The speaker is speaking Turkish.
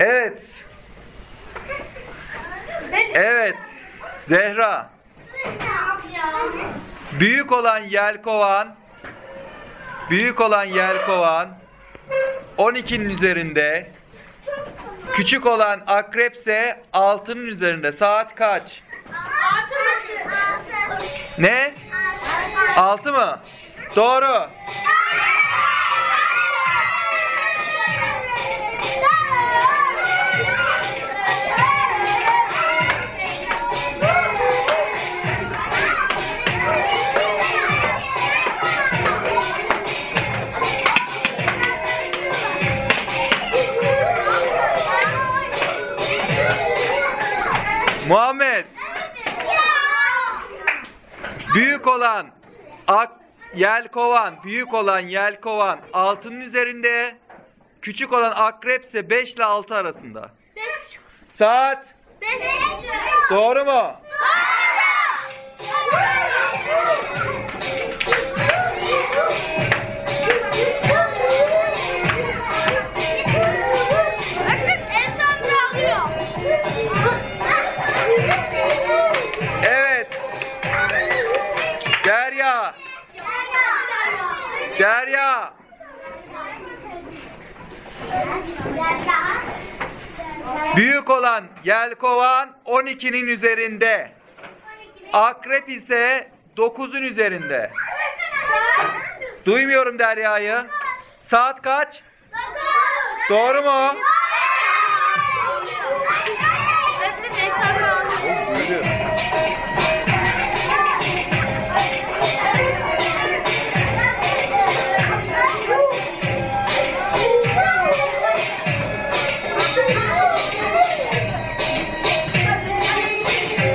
Evet. Evet. Zehra. Büyük olan yelkovan büyük olan yelkovan 12'nin üzerinde. Küçük olan akrepse 6'nın üzerinde. Saat kaç? Ne? 6 mı? Doğru. Muhammed. Büyük olan ak yelkovan, büyük olan yelkovan 6'nın üzerinde. Küçük olan akrepse 5 ile 6 arasında. Saat doğru mu? Derya. Derya. Büyük olan yelkovan 12'nin üzerinde. Akrep ise 9'un üzerinde. Duymuyorum Derya'yı. Saat kaç? Doğru mu?